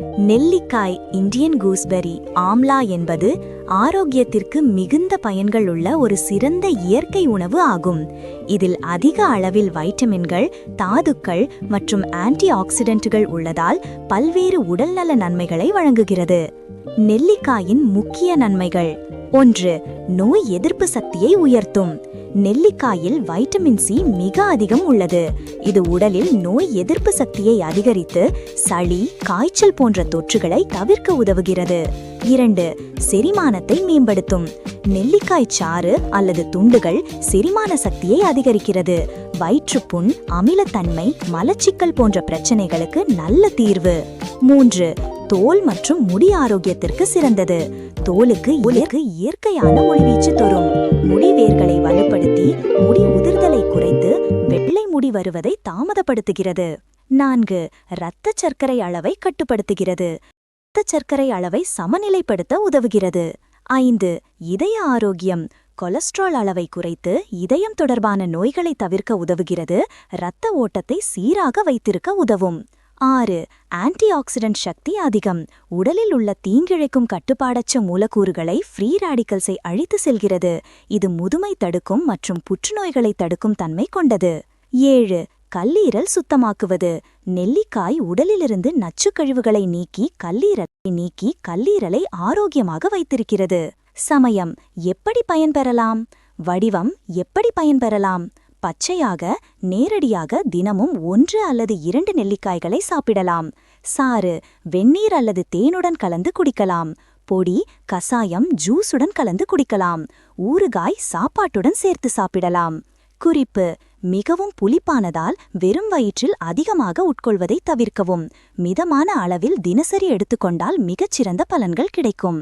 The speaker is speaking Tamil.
நெல்லிக்காய் இந்தியன் கூஸ்பெரி ஆம்லா என்பது ஆரோக்கியத்திற்கு மிகுந்த பயன்கள் உள்ள ஒரு சிறந்த இயற்கை உணவு ஆகும். இதில் அதிக அளவில் வைட்டமின்கள் தாதுக்கள் மற்றும் ஆன்டி ஆக்சிடென்ட்டுகள் உள்ளதால் பல்வேறு உடல்நல நன்மைகளை வழங்குகிறது. நெல்லிக்காயின் முக்கிய நன்மைகள். ஒன்று நோய் எதிர்ப்பு சக்தியை உயர்த்தும். நெல்லிக்காயில் வைட்டமின் சி மிக அதிகம் உள்ளது. இது உடலில் நோய் எதிர்ப்பு சக்தியை அதிகரித்து சளி காய்ச்சல் போன்ற தொற்றுகளை தவிர்க்க உதவுகிறது. இரண்டு செரிமானத்தை மேம்படுத்தும். நெல்லிக்காய் சாறு அல்லது துண்டுகள் செரிமான சக்தியை அதிகரிக்கிறது. வயிற்றுப்புண் அமிலத்தன்மை மலச்சிக்கல் போன்ற பிரச்சனைகளுக்கு நல்ல தீர்வு. மூன்று தோல் மற்றும் முடி ஆரோக்கியத்திற்கு சிறந்தது. தோலுக்கு இயற்கு இயற்கையான ஒளிவீச்சு தரும். முடி வேர்களை வலுப்படுத்தி முடி உதிர்தலை குறைத்து வெள்ளை முடி வருவதை தாமதப்படுத்துகிறது. நான்கு இரத்த சர்க்கரை அளவை கட்டுப்படுத்துகிறது. இரத்த சர்க்கரை அளவை சமநிலைப்படுத்த உதவுகிறது. ஐந்து இதய ஆரோக்கியம். கொலஸ்ட்ரால் அளவை குறைத்து இதயம் தொடர்பான நோய்களை தவிர்க்க உதவுகிறது. இரத்த ஓட்டத்தை சீராக வைத்திருக்க உதவும். ஆறு ஆன்டி ஆக்சிடென்ட் சக்தி அதிகம். உடலில் உள்ள தீங்கிழைக்கும் கட்டுப்பாடற்ற மூலக்கூறுகளை ஃப்ரீ ராடிக்கல்ஸை அழித்து செல்கிறது. இது முதுமை தடுக்கும் மற்றும் புற்றுநோய்களை தடுக்கும் தன்மை கொண்டது. ஏழு கல்லீரல் சுத்தமாக்குவது. நெல்லிக்காய் உடலிலிருந்து நச்சுக்கழிவுகளை நீக்கி கல்லீரலை நீக்கி கல்லீரலை ஆரோக்கியமாக வைத்திருக்கிறது. சமயம் எப்படி பயன்பெறலாம்? வடிவம் எப்படி பயன்பெறலாம்? பச்சையாக நேரடியாக தினமும் ஒன்று அல்லது இரண்டு நெல்லிக்காய்களை சாப்பிடலாம். சாறு வெந்நீர் அல்லது தேனுடன் கலந்து குடிக்கலாம். பொடி கசாயம் ஜூஸுடன் கலந்து குடிக்கலாம். ஊறுகாய் சாப்பாட்டுடன் சேர்த்து சாப்பிடலாம். குறிப்பு மிகவும் புளிப்பானதால் வெறும் வயிற்றில் அதிகமாக உட்கொள்வதை தவிர்க்கவும். மிதமான அளவில் தினசரி எடுத்துக்கொண்டால் மிகச்சிறந்த பலன்கள் கிடைக்கும்.